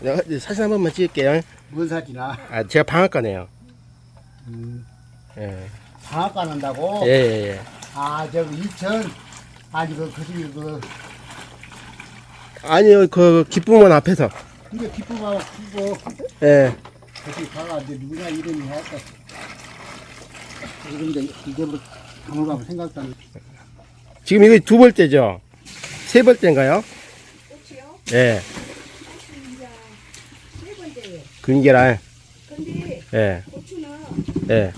네, 사진 한 번만 찍을게요. 뭔 사진아? 아, 제가 방앗간이에요. 음, 예. 방앗간 한다고? 예, 예, 예. 아, 저기 이천 아니 그 그중에 그 아니요, 그 기쁨원 앞에서. 이게 기쁨하고 크고 예. 거기 가가지고 누구냐 이름이 했어. 이런데 이제부터 박물관 생각도 안 해. 지금 이거 두 벌째죠? 세 벌째인가요? 꽃이요? 예. 근계란. 근데 예. 고추는 예.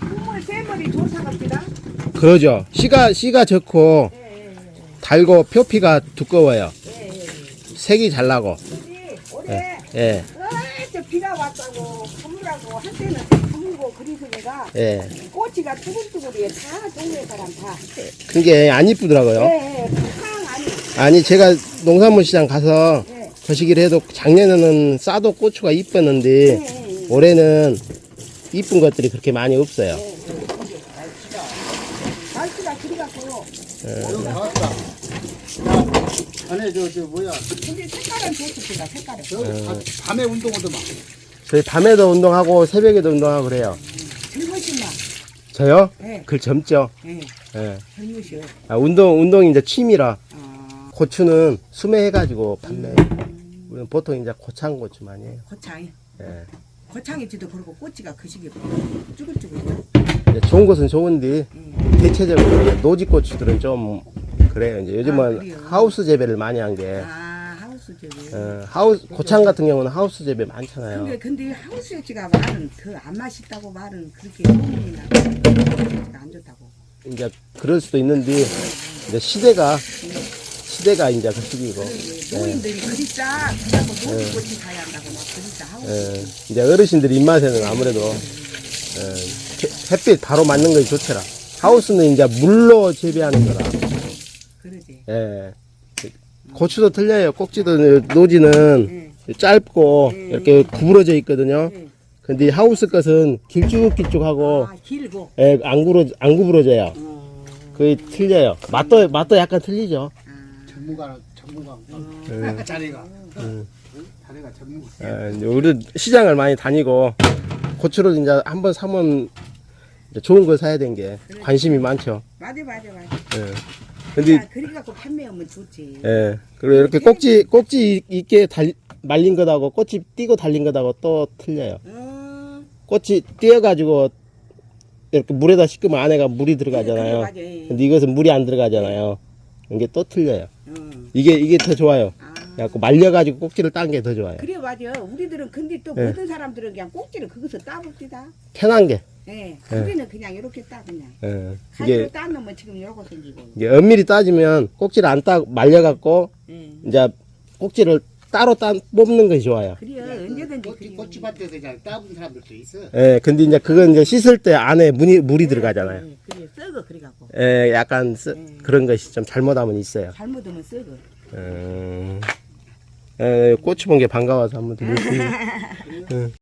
국물 세 머리 조사 갑니다. 그러죠. 씨가, 씨가 적고, 예, 예, 달고, 표피가 두꺼워요. 예, 예. 색이 잘 나고. 근데 올해 예. 어저 비가 왔다고 가물라고 한때는 가물고 그래서 내가 예. 꼬치가 뚜글뚜글이에요. 다 동네 사람 다. 그게 안 이쁘더라고요. 예, 예. 상 아니. 아니, 제가 농산물 시장 가서 예. 거시기를 해도 작년에는 싸도 고추가 예, 이뻤는데, 예. 올해는 이쁜 것들이 그렇게 많이 없어요. 날씨가 그래갖고 여기 나왔다. 야, 안에 저, 저 뭐야. 근데 색깔은 좋습니다. 색깔은. 저 바- 밤에 운동하더만. 저희 밤에도 운동하고 새벽에도 운동하고 그래요. 젊으시나? 저요? 예. 글 젊죠. 예. 예. 젊으셔. 아, 운동, 운동이 이제 취미라. 아, 고추는 수매해가지고 판매. 우리는 보통 이제 고창 고추 많이 해요. 고창이. 예. 고창이지도 그렇고 꼬치가 그 시기에 쭈글쭈글죠. 이제 좋은 것은 좋은데, 음. 대체적으로 이제 노지 고추들은 좀 그래요. 이제 아, 요즘은 그래요? 하우스 재배를 많이 한 게, 아 하우스 저기. 어, 하우스, 고창 같은 경우는 하우스 재배 많잖아요. 근데 근데 하우스 엣지가 말은 그 안 맛있다고 말은 그렇게 소문이 나고 하우스 엣지가 안 좋다고. 이제 그럴 수도 있는데, 이제 시대가, 시대가 이제 그 시기고. 그러게 노인들이 그리자 그래갖고 노지 꼬치 사야 한다고 막 그리자 하우스. 예, 이제 어르신들 입맛에는 아무래도 예, 해- 햇빛 바로 맞는 것이 좋더라. 하우스는 이제 물로 재배하는 거라. 그러지. 예. 고추도 틀려요. 꼭지도 노지는 예. 짧고 음. 이렇게 구부러져 있거든요. 예. 근데 하우스 것은 길쭉길쭉하고 아 길고. 예, 안 구부러 안 구부러져요. 어. 거의 틀려요. 맛도 맛도 약간 틀리죠. 아. 전문가, 전문가. 예. 자네가. 음. 자네가 전문가. 예, 이제 우리도 시장을 많이 다니고 고추를 이제 한번 사면 이제 좋은 걸 사야 되는 게 관심이 많죠. 맞아 맞아 맞아. 예. 근데 아, 그래갖고 판매하면 좋지. 예. 그리고 이렇게 꼭지 꼭지 있게 달, 말린 것하고 꽃이 띄고 달린 것하고 또 틀려요. 어. 꽃이 띄어가지고 이렇게 물에다 씻으면 안에가 물이 들어가잖아요. 맞아. 예. 근데 이것은 물이 안 들어가잖아요. 이게 또 틀려요. 어. 이게 이게 더 좋아요. 아. 그래갖고 말려가지고 꼭지를 딴 게 더 좋아요. 그래 맞아. 우리들은 근데 또 예. 모든 사람들은 그냥 꼭지를 거기서 따봅시다. 편한 게. 예. 우리는 그냥 이렇게 따 그냥. 예. 가지로 이게 따놓으면 지금 이러고 생기고. 이게 엄밀히 따지면 꼭지를 안 따 말려갖고 예. 이제 꼭지를 따로 따 뽑는 것이 좋아요. 그래 언제든지 꽃, 그래. 꽃집밭에서 이제 따본 사람들도 있어. 예, 근데 이제 그건 이제 씻을 때 안에 물이, 물이 들어가잖아요. 예, 그래 썩어 그래갖고 예, 약간 쓰- 음. 그런 것이 좀 잘못하면 있어요. 잘못하면 썩어. 음, 예, 고추 본게 반가워서 한번 드렸습니다.